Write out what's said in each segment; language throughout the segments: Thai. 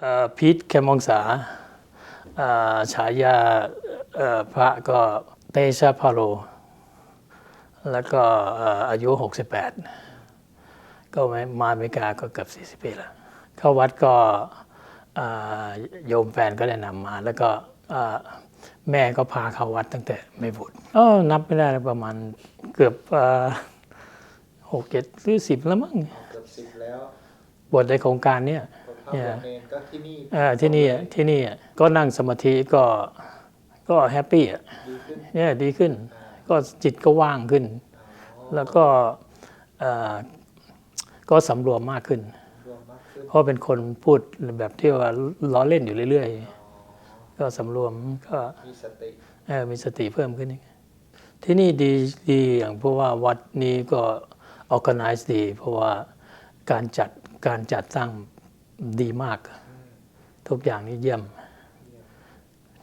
เอ่อพีทแคมมองสาเอ่อฉายาเอ่อพระก็เตชะพาโลแล้วก็เอ่ออายุ 68 ก็มามาอเมริกาก็เกือบ40 ปีแล้ว เข้าวัดก็เอ่อโยมแฟนก็แนะนำมา แล้วก็เอ่อแม่ก็พาเข้าวัดตั้งแต่ไม่บวชอ๋อนับไม่ได้แล้วประมาณเกือบหกเจ็ดหรือสิบแล้วมั้งเกือบสิบแล้วบวชในโครงการเนี้ยคน เข้าเนี่ยบวชเนรก็ที่นี่เออที่นี่อะที่นี่อะก็นั่งสมาธิก็ก็แฮปปี้อะดีขึ้นเนี่ยดีขึ้น ก็จิตก็ว่างขึ้น แล้วก็เอ่อก็สำรวมมากขึ้นรวมมากขึ้น เพราะเป็นคนพูดแบบที่ว่าล้อเล่นอยู่เรื่อยๆ ก็สำรวมก็มีสติเออมีสติเพิ่มขึ้นอีกที่นี่ดีดีอย่างเพราะว่าวัดนี้ก็ organize ดี เพราะว่าการจัดการจัดตั้ง ดีมาก ทุกอย่างนี่เยี่ยม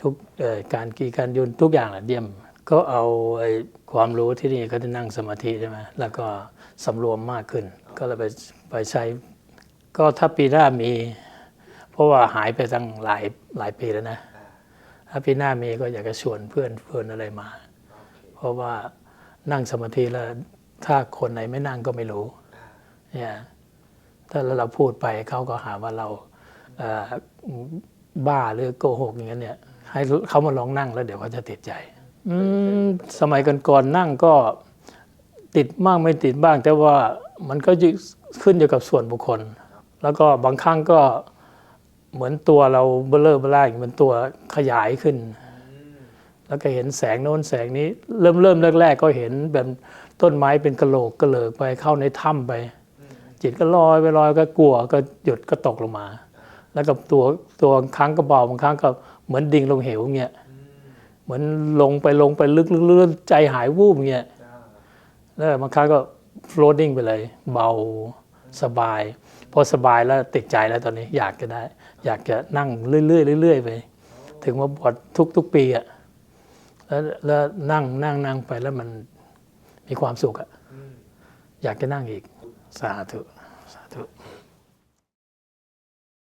ทุกเอ่อการกีการยุนทุกอย่างแหละเยี่ยม ก็เอาไอ้ความรู้ที่นี่ก็จะนั่งสมาธิใช่ไหมแล้วก็สำรวมมากขึ้น ก็เลยไปไปใช้ ก็ถ้าปีหน้ามี เพราะว่าหายไปตั้งหลายหลายปีแล้วนะ ถ้าปีหน้ามีก็อยากจะชวนเพื่อนเพื่อนอะไรมา เพราะว่านั่งสมาธิแล้วถ้าคนไหนไม่นั่งก็ไม่รู้เนี่ย ถ้าเราพูดไปเขาก็หาว่าเราเอ่อบ้าหรือโกหกอย่างนั้นเนี่ย ให้เขามาลองนั่งแล้วเดี๋ยวเขาจะติดใจอืมสมัยก่อนๆนั่งก็ติดบ้างไม่ติดบ้าง แต่ว่ามันก็ขึ้นอยู่กับส่วนบุคคล แล้วก็บางครั้งก็เหมือนตัวเราเบลอเบล่าอย่างมันตัวขยายขึ้น แล้วก็เห็นแสงโน้นแสงนี้ เริ่มเริ่มแรก ๆ ก็เห็นแบบต้นไม้เป็นกระโหลกกระเหลิกไปเข้าในถ้ำไป จิตก็ลอยไปลอยก็กลัวก็หยุดก็ตกลงมา แล้วกับตัวตัวบางครั้งก็เบาบางครั้งก็เหมือนดิ่งลงเหวเงี้ยเหมือนลงไปลงไปลึกๆใจหายวูบเงี้ยแล้วบางครั้งก็ floating ไปเลย เบาสบาย พอสบายแล้วติดใจแล้วตอนนี้อยากจะได้ อยากจะนั่งเรื่อยๆเรื่อยๆไปถึงมาบวชทุกทุกๆปีอะแล้วแล้วนั่งนั่งนั่งไปแล้วมันมีความสุขอะอยากจะนั่งอีก สาธุ สาธุ